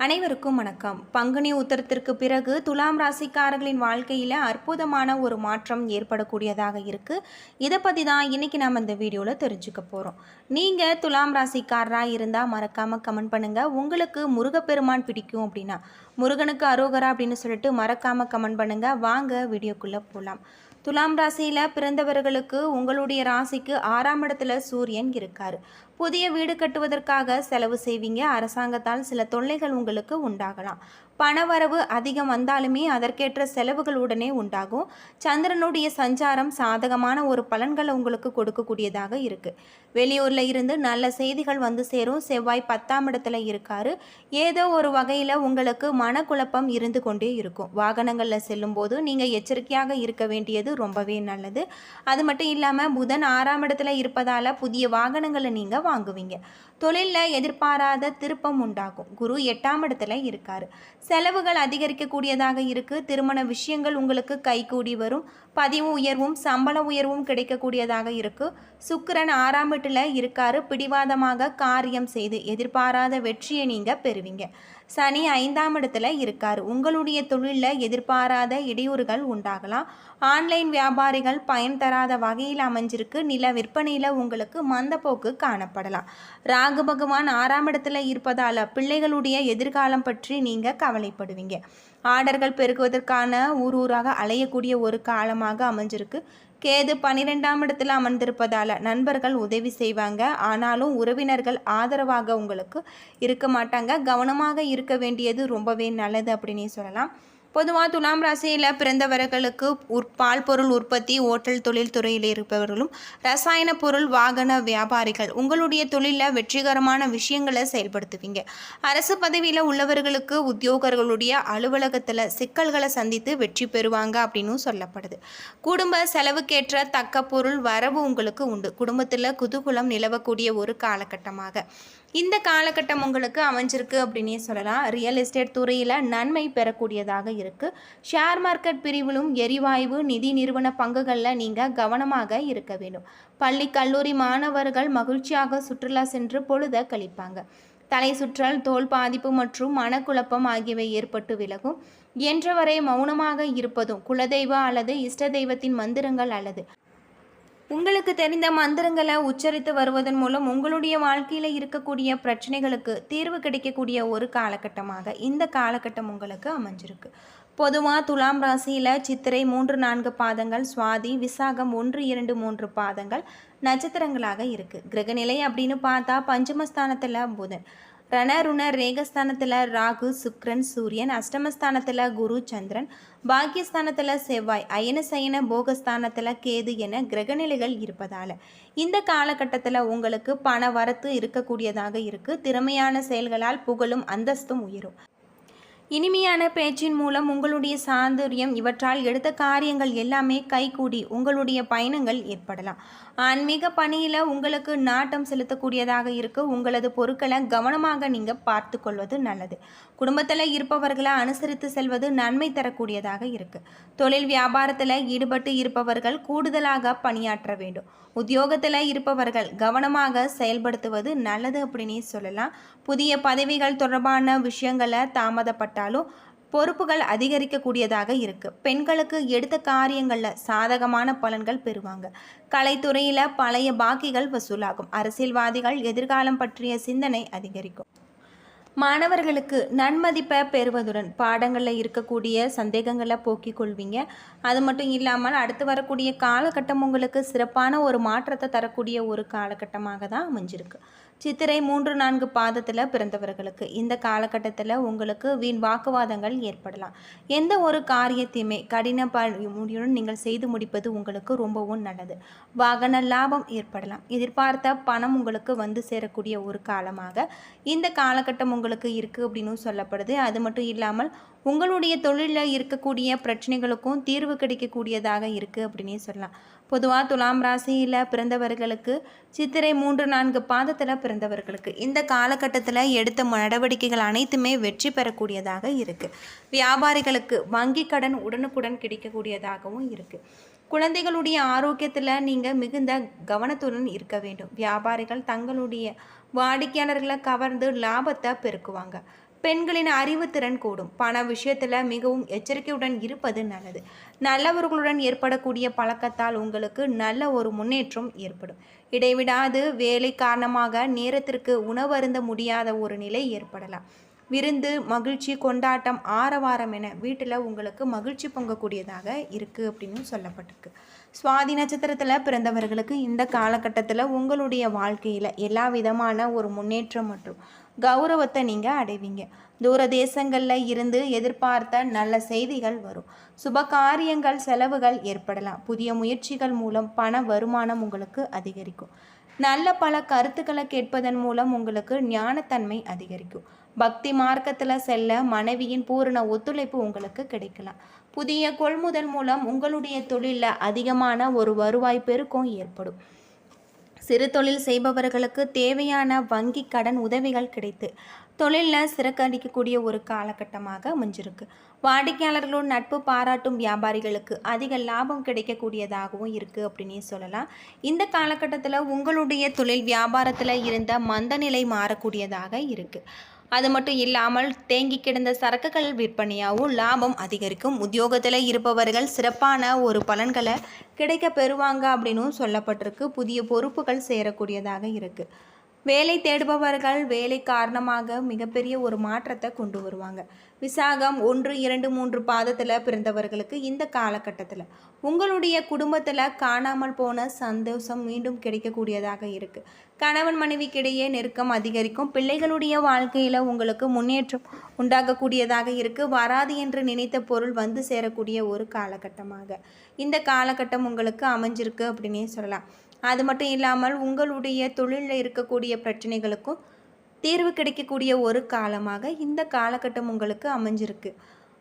அனைவருக்கும் வணக்கம். பங்குனி உத்தரத்திற்கு பிறகு துலாம் ராசிக்காரர்களின் வாழ்க்கையில் அற்புதமான ஒரு மாற்றம் ஏற்படக்கூடியதாக இருக்குது இதை பற்றி தான் இன்றைக்கி நம்ம இந்த வீடியோவில் தெரிஞ்சுக்க போகிறோம் நீங்கள் துலாம் ராசிக்காரராக இருந்தால் மறக்காமல் கமெண்ட் பண்ணுங்கள் உங்களுக்கு முருகப்பெருமான் பிடிக்கும் அப்படின்னா முருகனுக்கு அரோகரா அப்படின்னு சொல்லிட்டு மறக்காமல் கமெண்ட் பண்ணுங்கள் வாங்க வீடியோக்குள்ளே போகலாம் துலாம் ராசியில் பிறந்தவர்களுக்கு உங்களுடைய ராசிக்கு ஆறாம் இடத்துல சூரியன் இருக்கார். புதிய வீடு கட்டுவதற்காக செலவு செய்வீங்க. அரசாங்கத்தால் சில தொல்லைகள் உங்களுக்கு உண்டாகலாம். பணவரவு அதிகம் வந்தாலுமே அதற்கேற்ற செலவுகள் உடனே உண்டாகும். சந்திரனுடைய சஞ்சாரம் சாதகமான ஒரு பலன்களை உங்களுக்கு கொடுக்கக்கூடியதாக இருக்குது வெளியூரில் இருந்து நல்ல செய்திகள் வந்து சேரும். செவ்வாய் பத்தாம் இடத்துல இருக்காரு. ஏதோ ஒரு வகையில் உங்களுக்கு மனக்குழப்பம் இருந்து கொண்டே இருக்கும். வாகனங்களில் செல்லும்போது நீங்கள் எச்சரிக்கையாக இருக்க வேண்டியது ரொம்பவே நல்லது. அது மட்டும் இல்லாமல் புதன் ஆறாம் இடத்துல இருப்பதால் புதிய வாகனங்களை நீங்கள் வாங்குவீங்க. தொழிலில் எதிர்பாராத திருப்பம் உண்டாகும். குரு எட்டாம் இடத்துல இருக்கார். செலவுகள் அதிகரிக்கக்கூடியதாக இருக்குது திருமண விஷயங்கள் உங்களுக்கு கைகூடி வரும். பதிவு உயர்வும் சம்பள உயர்வும் கிடைக்கக்கூடியதாக இருக்குது சுக்கிரன் ஆறாம் வீட்டில் இருக்காரு. பிடிவாதமாக காரியம் செய்து எதிர்பாராத வெற்றியை நீங்கள் பெறுவீங்க. சனி ஐந்தாம் இடத்துல இருக்காரு. உங்களுடைய தொழிலில் எதிர்பாராத இடையூறுகள் உண்டாகலாம். ஆன்லைன் வியாபாரிகள் பயன் தராத வகையில் அமைஞ்சிருக்கு. நில விற்பனையில் உங்களுக்கு மந்தப்போக்கு காணப்படலாம். ராகு பகவான் ஆறாம் இடத்துல இருப்பதால் பிள்ளைகளுடைய எதிர்காலம் பற்றி நீங்கள் கவலைப்படுவீங்க. ஆர்டர்கள் பெருகுவதற்கான ஊர் ஊராக அலையக்கூடிய ஒரு காலமாக அமைஞ்சிருக்கு. கேது பன்னிரெண்டாம் இடத்தில் அமர்ந்திருப்பதால் நண்பர்கள் உதவி செய்வாங்க. ஆனாலும் உறவினர்கள் ஆதரவாக உங்களுக்கு இருக்க மாட்டாங்க. கவனமாக இருக்க வேண்டியது ரொம்பவே நல்லது அப்படின்னே சொல்லலாம். பொதுவாக துலாம் ராசியில் பிறந்தவர்களுக்கு உற் பால் பொருள் உற்பத்தி ஓட்டல் தொழில் துறையில் இருப்பவர்களும் ரசாயன பொருள் வாகன வியாபாரிகள் உங்களுடைய தொழிலில் வெற்றிகரமான விஷயங்களை செயல்படுத்துவீங்க. அரசு பதவியில் உள்ளவர்களுக்கு உத்தியோகர்களுடைய அலுவலகத்தில் சிக்கல்களை சந்தித்து வெற்றி பெறுவாங்க அப்படின்னு சொல்லப்படுது. குடும்ப செலவுக்கேற்ற தக்க பொருள் வரவு உங்களுக்கு உண்டு. குடும்பத்தில் குதூகுலம் நிலவக்கூடிய ஒரு காலகட்டமாக. இந்த காலகட்டம் உங்களுக்கு அமைஞ்சிருக்கு அப்படின்னே சொல்லலாம். ரியல் எஸ்டேட் துறையில் நன்மை பெறக்கூடியதாக இருக்குது ஷேர் மார்க்கெட் பிரிவிலும் எரிவாயு நிதி நிறுவன பங்குகளில் நீங்கள் கவனமாக இருக்க வேண்டும். பள்ளி கல்லூரி மாணவர்கள் மகிழ்ச்சியாக சுற்றுலா சென்று பொழுத கழிப்பாங்க. தலை சுற்றல் தோல் பாதிப்பு மற்றும் மனக்குழப்பம் ஆகியவை ஏற்பட்டு விலகும். என்றவரை மௌனமாக இருப்பதும் குலதெய்வ அல்லது இஷ்ட தெய்வத்தின் மந்திரங்கள் அல்லது. உங்களுக்கு தெரிந்த மந்திரங்களை உச்சரித்து வருவதன் மூலம் உங்களுடைய வாழ்க்கையில் இருக்கக்கூடிய பிரச்சனைகளுக்கு தீர்வு கிடைக்கக்கூடிய ஒரு காலகட்டமாக இந்த காலகட்டம் உங்களுக்கு அமைஞ்சிருக்கு. பொதுவாக துலாம் ராசியில் சித்திரை மூன்று நான்கு பாதங்கள் சுவாதி விசாகம் ஒன்று இரண்டு மூன்று பாதங்கள் நட்சத்திரங்களாக இருக்குது கிரகநிலை அப்படின்னு பார்த்தா பஞ்சமஸ்தானத்தில் புதன். ரணருண ரேகஸ்தானத்தில் ராகு சுக்ரன் சூரியன் அஷ்டமஸ்தானத்தில் குரு சந்திரன் பாக்கியஸ்தானத்தில் செவ்வாய் அயன சயன போகஸ்தானத்தில் கேது என கிரகநிலைகள் இருப்பதால் இந்த காலகட்டத்தில் உங்களுக்கு பண வரத்து இருக்கக்கூடியதாக இருக்குது திறமையான செயல்களால் புகழும் அந்தஸ்தும் உயரும். இனிமையான பேச்சின் மூலம் உங்களுடைய சாதுரியம் இவற்றால் எடுத்த காரியங்கள் எல்லாமே கைகூடி உங்களுடைய பயணங்கள் ஏற்படலாம். ஆன்மீக பணியில் உங்களுக்கு நாட்டம் செலுத்தக்கூடியதாக இருக்கு. உங்களது பொருட்களை கவனமாக நீங்கள் பார்த்து கொள்வது நல்லது. குடும்பத்தில் இருப்பவர்களை அனுசரித்து செல்வது நன்மை தரக்கூடியதாக இருக்கு. தொழில் வியாபாரத்தில் ஈடுபட்டு இருப்பவர்கள் கூடுதலாக பணியாற்ற வேண்டும். உத்தியோகத்தில் இருப்பவர்கள் கவனமாக செயல்படுத்துவது நல்லது அப்படின்னு சொல்லலாம். புதிய பதவிகள் தொடர்பான விஷயங்களை தாமதப்பட்டாலும் பொறுப்புகள் அதிகரிக்கக்கூடியதாக இருக்கு. பெண்களுக்கு எடுத்த காரியங்களில் சாதகமான பலன்கள் பெறுவாங்க. கலைத்துறையில் பழைய பாக்கிகள் வசூலாகும். அரசியல்வாதிகள் எதிர்காலம் பற்றிய சிந்தனை அதிகரிக்கும். மாணவர்களுக்கு நன்மதிப்பை பெறுவதுடன் பாடங்களில் இருக்கக்கூடிய சந்தேகங்களை போக்கிக் கொள்வீங்க. அது மட்டும் இல்லாமல் அடுத்து வரக்கூடிய காலகட்டம் உங்களுக்கு சிறப்பான ஒரு மாற்றத்தை தரக்கூடிய ஒரு காலகட்டமாக தான் அமைஞ்சிருக்கு. சித்திரை மூன்று நான்கு பாதத்தில் பிறந்தவர்களுக்கு இந்த காலகட்டத்தில் உங்களுக்கு வீண் வாக்குவாதங்கள் ஏற்படலாம். எந்த ஒரு காரியத்தையுமே கடின ப முடியுடன் நீங்கள் செய்து முடிப்பது உங்களுக்கு ரொம்பவும் நல்லது. வாகன லாபம் ஏற்படலாம். எதிர்பார்த்த பணம் உங்களுக்கு வந்து சேரக்கூடிய ஒரு காலமாக இந்த காலகட்டம் உங்களுக்கு இருக்குது அப்படின்னு சொல்லப்படுது. அது மட்டும் இல்லாமல் உங்களுடைய தொழிலில் இருக்கக்கூடிய பிரச்சனைகளுக்கும் தீர்வு கிடைக்கக்கூடியதாக இருக்குது அப்படின்னே சொல்லலாம். பொதுவாக துலாம் ராசியில் பிறந்தவர்களுக்கு சித்திரை மூன்று நான்கு பாதத்தில் பிறந்தவர்களுக்கு இந்த காலகட்டத்தில் எடுத்த நடவடிக்கைகள் அனைத்துமே வெற்றி பெறக்கூடியதாக இருக்குது வியாபாரிகளுக்கு வங்கி கடன் உடனுக்குடன் கிடைக்கக்கூடியதாகவும் இருக்குது குழந்தைகளுடைய ஆரோக்கியத்தில் நீங்கள் மிகுந்த கவனத்துடன் இருக்க வேண்டும். வியாபாரிகள் தங்களுடைய வாடிக்கையாளர்களை கவர்ந்து லாபத்தை பெருக்குவாங்க. பெண்களின் அறிவுத்திறன் கூடும். பண விஷயத்தில் மிகவும் எச்சரிக்கையுடன் இருப்பது நல்லது. நல்லவர்களுடன் ஏற்படக்கூடிய பழக்கத்தால் உங்களுக்கு நல்ல ஒரு முன்னேற்றம் ஏற்படும். இடைவிடாது வேலை காரணமாக நேரத்திற்கு உணவருந்த முடியாத ஒரு நிலை ஏற்படலாம். விருந்து மகிழ்ச்சி கொண்டாட்டம் ஆரவாரம் என வீட்டில் உங்களுக்கு மகிழ்ச்சி பொங்கக்கூடியதாக இருக்குது அப்படின்னு சொல்லப்பட்டிருக்கு. சுவாதி நட்சத்திரத்தில் பிறந்தவர்களுக்கு இந்த காலகட்டத்தில் உங்களுடைய வாழ்க்கையில் எல்லா விதமான ஒரு முன்னேற்றம் மற்றும் கௌரவத்தை நீங்கள் அடைவீங்க. தூர தேசங்களில் இருந்து எதிர்பார்த்த நல்ல செய்திகள் வரும். சுப காரியங்கள் செலவுகள் ஏற்படலாம். புதிய முயற்சிகள் மூலம் பண வருமானம் உங்களுக்கு அதிகரிக்கும். நல்ல பல கருத்துக்களை கேட்பதன் மூலம் உங்களுக்கு ஞானத்தன்மை அதிகரிக்கும். பக்தி மார்க்கத்தில் செல்ல மனைவியின் பூரண ஒத்துழைப்பு உங்களுக்கு கிடைக்கலாம். புதிய கொள்முதல் மூலம் உங்களுடைய தொழிலில் அதிகமான ஒரு வருவாய் பெருக்கம் ஏற்படும். சிறு தொழில் செய்பவர்களுக்கு தேவையான வங்கி கடன் உதவிகள் கிடைத்து தொழிலில் சிறக்கடிக்கக்கூடிய ஒரு காலகட்டமாக அமைஞ்சிருக்கு. வாடிக்கையாளர்களோட நட்பு பாராட்டும் வியாபாரிகளுக்கு அதிக லாபம் கிடைக்கக்கூடியதாகவும் இருக்குது அப்படின்னே சொல்லலாம். இந்த காலகட்டத்தில் உங்களுடைய தொழில் வியாபாரத்தில் இருந்த மந்த நிலை மாறக்கூடியதாக இருக்குது அது மட்டும் இல்லாமல் தேங்கி கிடந்த சரக்குகள் விற்பனையாகவும் லாபம் அதிகரிக்கும். உத்தியோகத்தில் இருப்பவர்கள் சிறப்பான ஒரு பலன்களை கிடைக்க பெறுவாங்க அப்படின்னும் சொல்லப்பட்டிருக்கு. புதிய பொறுப்புகள் சேரக்கூடியதாக இருக்குது வேலை தேடுபவர்கள் வேலை காரணமாக மிகப்பெரிய ஒரு மாற்றத்தை கொண்டு வருவாங்க. விசாகம் ஒன்று இரண்டு மூன்று பாதத்தில் பிறந்தவர்களுக்கு இந்த காலகட்டத்தில். உங்களுடைய குடும்பத்தில் காணாமல் போன சந்தோஷம் மீண்டும் கிடைக்கக்கூடியதாக இருக்குது கணவன் மனைவிக்கிடையே நெருக்கம் அதிகரிக்கும். பிள்ளைகளுடைய வாழ்க்கையில் உங்களுக்கு முன்னேற்றம் உண்டாகக்கூடியதாக இருக்குது வராது என்று நினைத்த பொருள் வந்து சேரக்கூடிய ஒரு காலகட்டமாக. இந்த காலகட்டம் உங்களுக்கு அமைஞ்சிருக்கு அப்படின்னே சொல்லலாம். அது மட்டும் இல்லாமல் உங்களுடைய தொழிலில் இருக்கக்கூடிய பிரச்சனைகளுக்கும் தீர்வு கிடைக்கக்கூடிய ஒரு காலமாக இந்த காலகட்டம் உங்களுக்கு அமைஞ்சிருக்கு.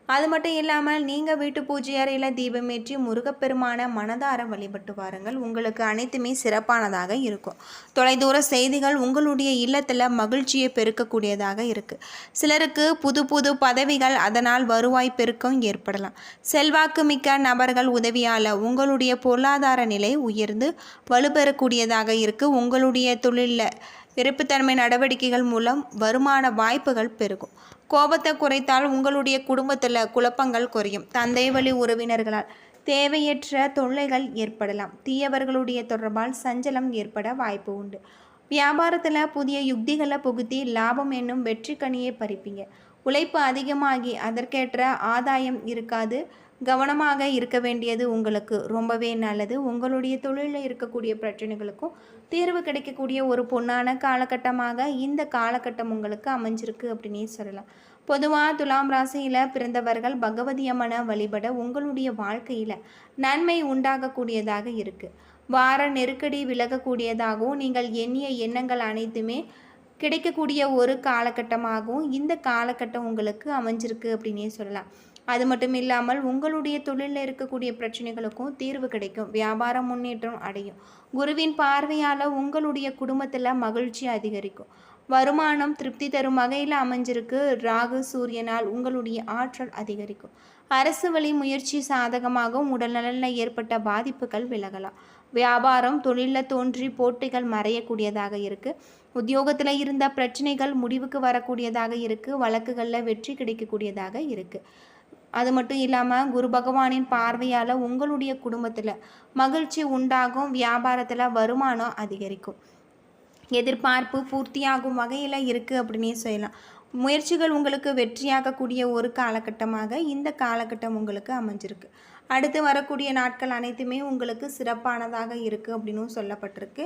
அது மட்டும் இல்லாமல் நீங்கள் வீட்டு பூஜை அறையில் தீபமேற்றி முருகப்பெருமான மனதார வழிபட்டு வாருங்கள். உங்களுக்கு அனைத்துமே சிறப்பானதாக இருக்கும். தொலைதூர செய்திகள் உங்களுடைய இல்லத்தில் மகிழ்ச்சியை பெருக்கக்கூடியதாக இருக்குது சிலருக்கு புது புது பதவிகள் அதனால் வருவாய் பெருக்கம் ஏற்படலாம். செல்வாக்கு மிக்க நபர்கள் உதவியால் உங்களுடைய பொருளாதார நிலை உயர்ந்து வலுப்பெறக்கூடியதாக இருக்குது உங்களுடைய தொழிலில் விருப்புத்தன்மை நடவடிக்கைகள் மூலம் வருமான வாய்ப்புகள் பெருகும். கோபத்தை குறைத்தால் உங்களுடைய குடும்பத்தில் குழப்பங்கள் குறையும். தந்தை வழி உறவினர்களால் தேவையற்ற தொல்லைகள் ஏற்படலாம். தீயவர்களுடைய தொடர்பால் சஞ்சலம் ஏற்பட வாய்ப்பு உண்டு. வியாபாரத்தில் புதிய யுக்திகளை புகுத்தி லாபம் என்னும் வெற்றி கனியை பறிப்பீங்க. உழைப்பு அதிகமாகி அதற்கேற்ற ஆதாயம் இருக்காது. கவனமாக இருக்க வேண்டியது உங்களுக்கு ரொம்பவே நல்லது. உங்களுடைய தொழிலில் இருக்கக்கூடிய பிரச்சனைகளுக்கும் தீர்வு கிடைக்கக்கூடிய ஒரு பொன்னான காலகட்டமாக இந்த காலகட்டம் உங்களுக்கு அமைஞ்சிருக்கு அப்படின்னே சொல்லலாம். பொதுவாக துலாம் ராசியில் பிறந்தவர்கள் பகவதி அம்மனை வழிபட உங்களுடைய வாழ்க்கையில் நன்மை உண்டாகக்கூடியதாக இருக்குது வார நெருக்கடி விலகக்கூடியதாகவும் நீங்கள் எண்ணிய எண்ணங்கள் அனைத்துமே கிடைக்கக்கூடிய ஒரு காலகட்டமாகவும் இந்த காலகட்டம் உங்களுக்கு அமைஞ்சிருக்கு அப்படின்னே சொல்லலாம். அது மட்டும் இல்லாமல் உங்களுடைய தொழிலில் இருக்கக்கூடிய பிரச்சனைகளுக்கும் தீர்வு கிடைக்கும். வியாபாரம் முன்னேற்றம் அடையும். குருவின் பார்வையால் உங்களுடைய குடும்பத்தில் மகிழ்ச்சி அதிகரிக்கும். வருமானம் திருப்தி தரும் வகையில் அமைஞ்சிருக்கு. ராகு சூரியனால் உங்களுடைய ஆற்றல் அதிகரிக்கும். அரசு வழி முயற்சி சாதகமாகவும் உடல்நலனில் ஏற்பட்ட பாதிப்புகள் விலகலாம். வியாபாரம் தொழிலில் தோன்றி போட்டிகள் மறையக்கூடியதாக இருக்குது உத்தியோகத்தில் இருந்த பிரச்சனைகள் முடிவுக்கு வரக்கூடியதாக இருக்குது வழக்குகளில் வெற்றி கிடைக்கக்கூடியதாக இருக்குது அது மட்டும் இல்லாமல் குரு பகவானின் பார்வையால் உங்களுடைய குடும்பத்தில் மகிழ்ச்சி உண்டாகும் வியாபாரத்தில் வருமானம் அதிகரிக்கும். எதிர்பார்ப்பு பூர்த்தியாகும் வகையில் இருக்குது அப்படின்னே சொல்லலாம். முயற்சிகள் உங்களுக்கு வெற்றியாகக்கூடிய ஒரு காலகட்டமாக இந்த காலகட்டம் உங்களுக்கு அமைஞ்சிருக்கு. அடுத்து வரக்கூடிய நாட்கள் அனைத்துமே உங்களுக்கு சிறப்பானதாக இருக்குது அப்படின்னும் சொல்லப்பட்டிருக்கு.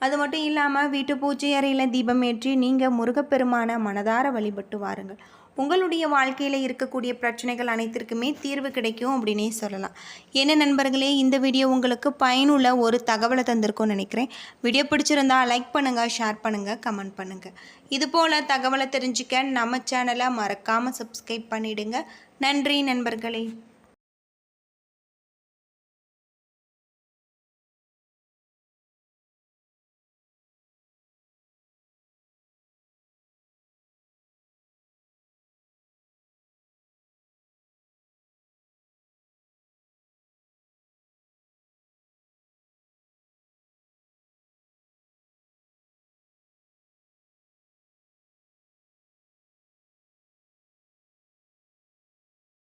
அது மட்டும் இல்லாமல் வீட்டு பூஜை அறையில் தீபமேற்றி நீங்கள் முருகப்பெருமான மனதார வழிபட்டு வாருங்கள். உங்களுடைய வாழ்க்கையில் இருக்கக்கூடிய பிரச்சனைகள் அனைத்திற்குமே தீர்வு கிடைக்கும் அப்படின்னே சொல்லலாம். என்ன நண்பர்களே இந்த வீடியோ உங்களுக்கு பயனுள்ள ஒரு தகவலை தந்திருக்கும்னு நினைக்கிறேன். வீடியோ பிடிச்சிருந்தா லைக் பண்ணுங்கள் ஷேர் பண்ணுங்கள் கமெண்ட் பண்ணுங்கள் இதுபோல் தகவலை தெரிஞ்சுக்க நம்ம சேனலை மறக்காமல் சப்ஸ்கிரைப் பண்ணிவிடுங்க நன்றி நண்பர்களே.